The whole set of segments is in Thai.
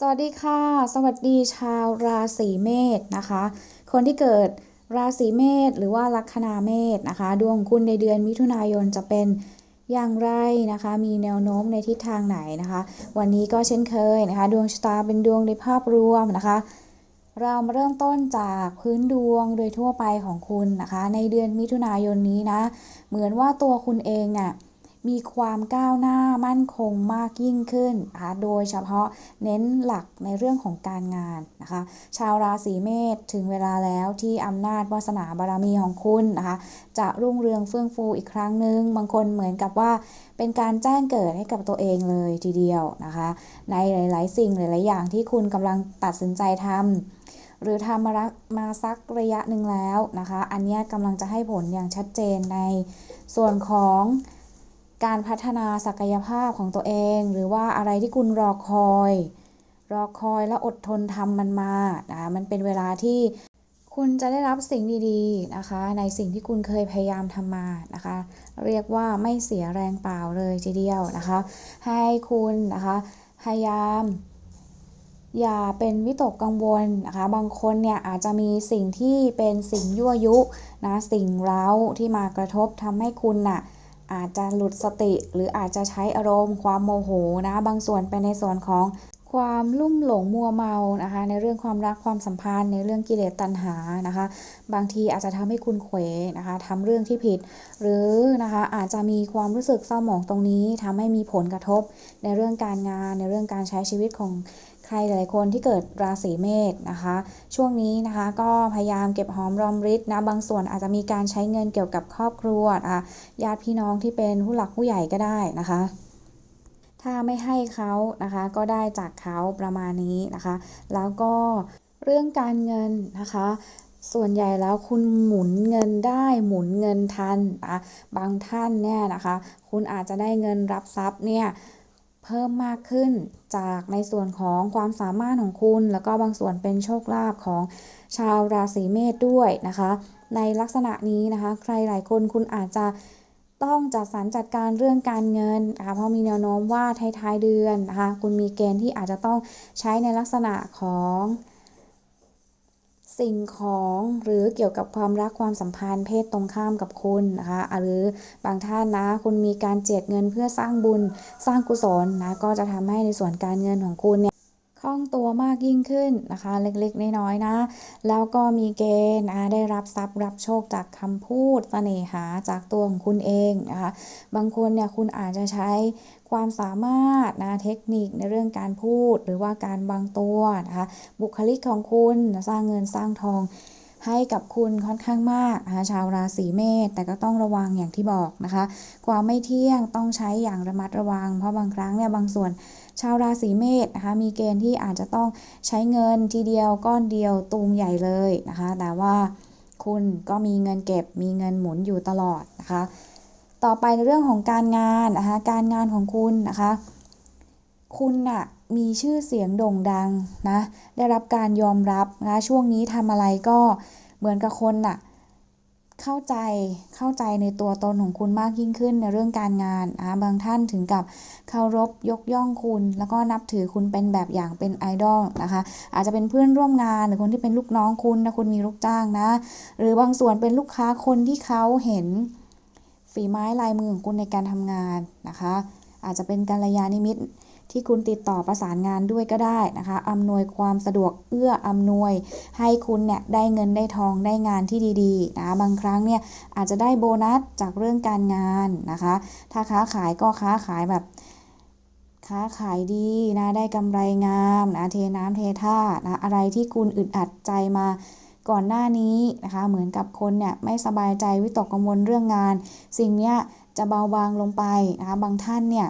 สวัสดีค่ะ สวัสดีชาวราศีเมษนะคะ คนที่เกิดราศีเมษหรือว่าลัคนาเมษนะคะ ดวงคุณในเดือนมิถุนายนจะเป็นอย่างไรนะคะ มีแนวโน้มในทิศทางไหนนะคะ วันนี้ก็เช่นเคยนะคะ ดวงชะตาเป็นดวงในภาพรวมนะคะ เรามาเริ่มต้นจากพื้นดวงโดยทั่วไปของคุณนะคะ ในเดือนมิถุนายนนี้นะ เหมือนว่าตัวคุณเองเนี่ย มีความก้าวหน้ามั่นคงมากยิ่งขึ้นนะคะโดยเฉพาะเน้นหลักในเรื่องของการงานนะคะ ชาวราศีเมษถึงเวลาแล้วที่อำนาจวาสนาบารมีของคุณนะคะ จะรุ่งเรืองเฟื่องฟูอีกครั้งหนึ่งบางคนเหมือนกับว่าเป็นการแจ้งเกิดให้กับตัวเองเลยทีเดียวนะคะ ในหลาย ๆ สิ่งหลาย ๆ อย่างที่คุณกำลังตัดสินใจทำหรือทำมามาสักระยะหนึ่งแล้วนะคะ อันนี้กำลังจะให้ผลอย่างชัดเจนในส่วนของ การพัฒนาศักยภาพของตัวเอง หรือว่าอะไรที่คุณรอคอย รอคอยและอดทนทำมันมานะมันเป็นเวลาที่คุณจะได้รับสิ่งดีๆนะคะ ในสิ่งที่คุณเคยพยายามทำมานะคะ เรียกว่าไม่เสียแรงเปล่าเลยทีเดียวนะคะ ให้คุณนะคะพยายาม อย่าเป็นวิตกกังวลนะคะ บางคนเนี่ยอาจจะมีสิ่งที่เป็นสิ่งยั่วยุนะสิ่งเร้าที่มากระทบทำให้คุณน่ะ อาจจะหลุดสติ หรืออาจจะใช้อารมณ์ ความโมโหนะ บางส่วนไปในส่วนของความลุ่มหลงมัวเมานะคะในเรื่องความรักความสัมพันธ์ ในเรื่องกิเลสตัณหานะคะ บางทีอาจจะทำให้คุณเขวนะคะทำเรื่องที่ผิด หรือนะคะอาจจะมีความรู้สึกเศร้าหมองตรงนี้ทำให้มีผลกระทบในเรื่องการงานในเรื่องการใช้ชีวิตของ ใครหลายคนที่เกิดราศีเมษนะคะ ช่วงนี้นะคะก็พยายามเก็บหอมรอมริบนะ บางส่วนอาจจะมีการใช้เงินเกี่ยวกับครอบครัวนะคะญาติพี่น้องที่เป็นผู้หลักผู้ใหญ่ก็ได้นะคะถ้าไม่ให้เขานะคะก็ได้จากเขาประมาณนี้นะคะ แล้วก็เรื่องการเงินนะคะ ส่วนใหญ่แล้วคุณหมุนเงินได้หมุนเงินทันนะบางท่านเนี่ยนะคะ คุณอาจจะได้เงินรับทรัพย์เนี่ย เพิ่มมากขึ้นจากในส่วนของความสามารถของคุณ แล้วก็บางส่วนเป็นโชคลาภของชาวราศีเมษด้วยนะคะ ในลักษณะนี้นะคะ ใครหลายคนคุณอาจจะต้องจัดสรรจัดการเรื่องการเงินนะคะเพราะมีแนวโน้มว่าท้ายๆเดือนนะคะคุณมีเกณฑ์ที่อาจจะต้องใช้ในลักษณะของ สิ่งของหรือเกี่ยวกับความรักความสัมพันธ์เพศตรงข้ามกับคุณนะคะหรือบางท่านนะ คุณมีการเจียดเงินเพื่อสร้างบุญสร้างกุศลนะก็จะทำให้ในส่วนการเงินของคุณเนี่ยคล่องตัวมากยิ่งขึ้นนะคะ เล็กๆน้อยๆนะ แล้วก็มีเกณฑ์นะได้รับทรัพย์รับโชคจากคำพูดเสน่หาจากตัวของคุณเองนะคะบางคนเนี่ยคุณอาจจะใช้ ความสามารถนะเทคนิคในเรื่องการพูด หรือว่าการบางตัวนะคะบุคลิกของคุณสร้างเงินสร้างทองให้กับคุณค่อนข้างมากนะคะชาวราศีเมษแต่ก็ต้องระวังอย่างที่บอกนะคะ ความไม่เที่ยงต้องใช้อย่างระมัดระวัง เพราะบางครั้งเนี่ยบางส่วนชาวราศีเมษนะคะมีเกณฑ์ที่อาจจะต้องใช้เงินทีเดียวก้อนเดียวตูมใหญ่เลยนะคะ แต่ว่าคุณก็มีเงินเก็บมีเงินหมุนอยู่ตลอดนะคะ ต่อไปในเรื่องของการงานนะคะการงานของคุณนะคะ คุณน่ะมีชื่อเสียงโด่งดังนะได้รับการยอมรับนะช่วงนี้ทำอะไรก็เหมือนกับคนน่ะเข้าใจเข้าใจในตัวตนของคุณมากยิ่งขึ้นในเรื่องการงานนะบางท่านถึงกับเคารพยกย่องคุณ แล้วก็นับถือคุณเป็นแบบอย่างเป็นไอดอลนะคะอาจจะเป็นเพื่อนร่วมงานหรือคนที่เป็นลูกน้องคุณนะคุณมีลูกจ้างนะ หรือบางส่วนเป็นลูกค้าคนที่เขาเห็น ฝีไม้ลายมือของคุณในการทำงานนะคะ อาจจะเป็นกัลยาณมิตรที่คุณติดต่อประสานงานด้วยก็ได้นะคะอำนวยความสะดวกเอื้ออำนวย ให้คุณเนี่ยได้เงินได้ทองได้งานที่ดีๆนะบางครั้งเนี่ยอาจจะได้โบนัสจากเรื่องการงานนะคะ ถ้าค้าขายก็ค้าขายแบบค้าขายดีนะได้กำไรงามนะเทน้ำเทท่านะอะไรที่คุณอึดอัดใจมา ก่อนหน้านี้นะคะ เหมือนกับคนเนี่ยไม่สบายใจวิตกกังวลเรื่องงาน สิ่งนี้จะเบาบางลงไปนะคะ บางท่านเนี่ย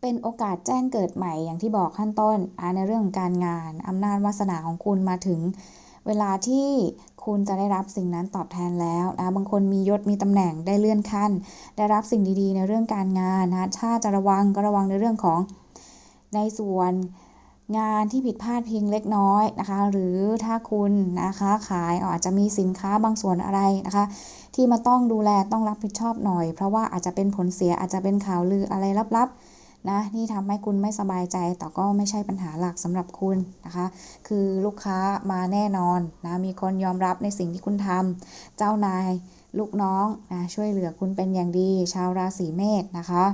เป็นโอกาสแจ้งเกิดใหม่อย่างที่บอกขั้นต้นในเรื่องของการงานอำนาจวาสนาของคุณมาถึง เวลาที่คุณจะได้รับสิ่งนั้นตอบแทนแล้วนะบางคนมียศมีตำแหน่งได้เลื่อนขั้น ได้รับสิ่งดีๆ ในเรื่องการงานนะถ้าจะระวังก็ระวังในเรื่องของในส่วน งานที่ผิดพลาดเพียงเล็กน้อยนะคะ หรือถ้าคุณนะคะขายอาจจะมีสินค้าบางส่วนอะไรนะคะ ที่มาต้องดูแลต้องรับผิดชอบหน่อย เพราะว่าอาจจะเป็นผลเสียอาจจะเป็นข่าวลืออะไรลับๆนะที่ทำให้คุณไม่สบายใจ แต่ก็ไม่ใช่ปัญหาหลักสำหรับคุณนะคะ คือลูกค้ามาแน่นอนนะมีคนยอมรับในสิ่งที่คุณทำเจ้านายลูกน้องนะช่วยเหลือคุณเป็นอย่างดี ชาวราศีเมษนะคะ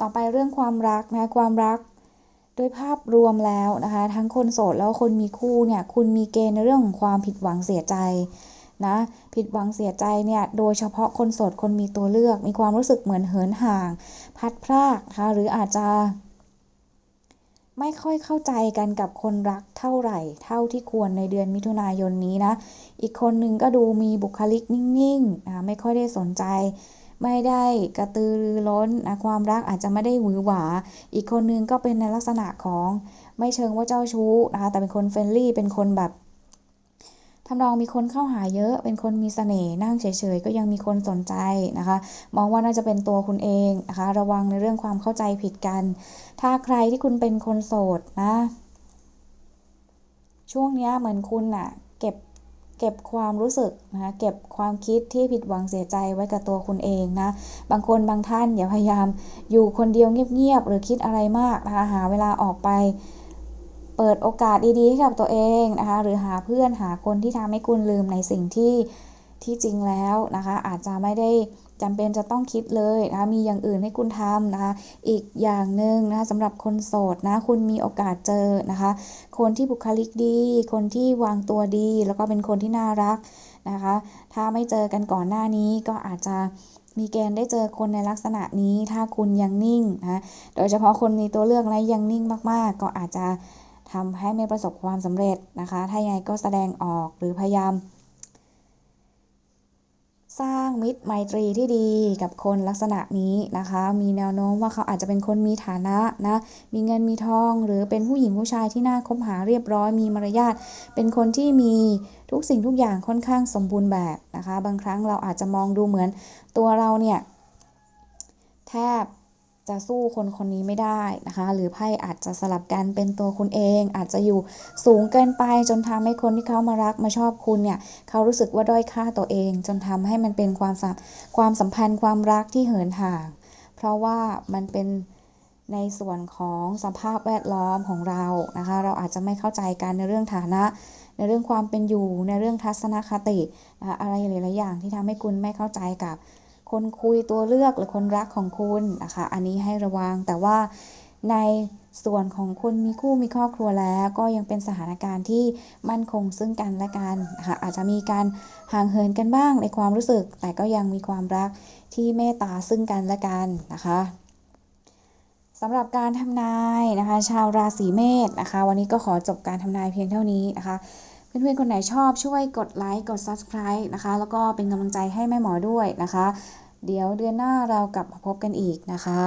ต่อไปเรื่องความรักนะความรัก โดยภาพรวมแล้วนะคะ ทั้งคนโสดแล้วคนมีคู่เนี่ยคุณมีเกณฑ์ในเรื่องของความผิดหวังเสียใจนะผิดหวังเสียใจเนี่ยโดยเฉพาะคนโสดคนมีตัวเลือก มีความรู้สึกเหมือนเหินห่าง พัดพรากนะคะหรืออาจจะ ไม่ค่อยเข้าใจกันกับคนรักเท่าไหร่ เท่าที่ควรในเดือนมิถุนายนนี้นะ อีกคนหนึ่งก็ดูมีบุคลิกนิ่งๆไม่ค่อยได้สนใจ ไม่ได้กระตือรือร้นนะความรักอาจจะไม่ได้หวือหวา อีกคนนึงก็เป็นในลักษณะของไม่เชิงว่าเจ้าชู้นะคะแต่เป็นคนเฟรนลี่เป็นคนแบบทำนองมีคนเข้าหาเยอะ เป็นคนมีเสน่ห์นั่งเฉยๆ ก็ยังมีคนสนใจนะคะ มองว่าน่าจะเป็นตัวคุณเองนะคะ ระวังในเรื่องความเข้าใจผิดกัน ถ้าใครที่คุณเป็นคนโสดนะ ช่วงนี้เหมือนคุณน่ะเก็บ เก็บความรู้สึกนะคะเก็บความคิดที่ผิดหวังเสียใจไว้กับตัวคุณเองนะ บางคนบางท่านอย่าพยายามอยู่คนเดียวเงียบๆหรือคิดอะไรมากนะคะหาเวลาออกไปเปิดโอกาสดีๆให้กับตัวเองนะคะหรือหาเพื่อนหาคนที่ทำให้คุณลืมในสิ่งที่ที่จริงแล้วนะคะอาจจะไม่ได้จำเป็นจะต้องคิดเลยนะคะมีอย่างอื่นให้คุณทำนะคะอีกอย่างหนึ่งนะคะสำหรับคนโสดนะคุณมีโอกาสเจอนะคะ คนที่บุคลิกดี คนที่วางตัวดี แล้วก็เป็นคนที่น่ารักนะคะ ถ้าไม่เจอกันก่อนหน้านี้ก็อาจจะมีเกณฑ์ได้เจอคนในลักษณะนี้ถ้าคุณยังนิ่งนะโดยเฉพาะคนมีตัวเลือกและยังนิ่งมาก ๆ ก็อาจจะทำให้ไม่ประสบความสำเร็จนะคะ ถ้ายังไงก็แสดงออกหรือพยายาม สร้างมิตรไมตรีที่ดีกับคนลักษณะนี้นะคะ มีแนวโน้มว่าเขาอาจจะเป็นคนมีฐานะนะ มีเงินมีทอง หรือเป็นผู้หญิงผู้ชายที่น่าคบหาเรียบร้อย มีมารยาท เป็นคนที่มีทุกสิ่งทุกอย่างค่อนข้างสมบูรณ์แบบนะคะ บางครั้งเราอาจจะมองดูเหมือนตัวเราเนี่ยแทบ จะสู้คนคนนี้ไม่ได้นะคะ หรือไพ่อาจจะสลับกันเป็นตัวคุณเอง อาจจะอยู่สูงเกินไปจนทำให้คนที่เขามารักมาชอบคุณเนี่ยเขารู้สึกว่าด้อยค่าตัวเอง จนทำให้มันเป็นความสัมความสัมพันธ์ความรักที่เหินห่าง เพราะว่ามันเป็นในส่วนของสภาพแวดล้อมของเรานะคะ เราอาจจะไม่เข้าใจกันในเรื่องฐานะ ในเรื่องความเป็นอยู่ในเรื่องทัศนคติอะไรหลายๆอย่างที่ทำให้คุณไม่เข้าใจกับ คนคุยตัวเลือกหรือคนรักของคุณนะคะ อันนี้ให้ระวังแต่ว่าในส่วนของคนมีคู่มีครอบครัวแล้ว ก็ยังเป็นสถานการณ์ที่มั่นคงซึ่งกันและกันนะคะอาจจะมีการห่างเหินกันบ้างในความรู้สึก แต่ก็ยังมีความรักที่เมตตาซึ่งกันและกันนะคะสำหรับการทำนายนะคะ ชาวราศีเมษนะคะ วันนี้ก็ขอจบการทำนายเพียงเท่านี้นะคะเพื่อนๆ คนไหนชอบช่วยกดไลค์ กด Subscribe นะคะ แล้วก็เป็นกำลังใจให้แม่หมอด้วยนะคะ เดี๋ยวเดือนหน้าเรากลับมาพบกันอีกนะคะ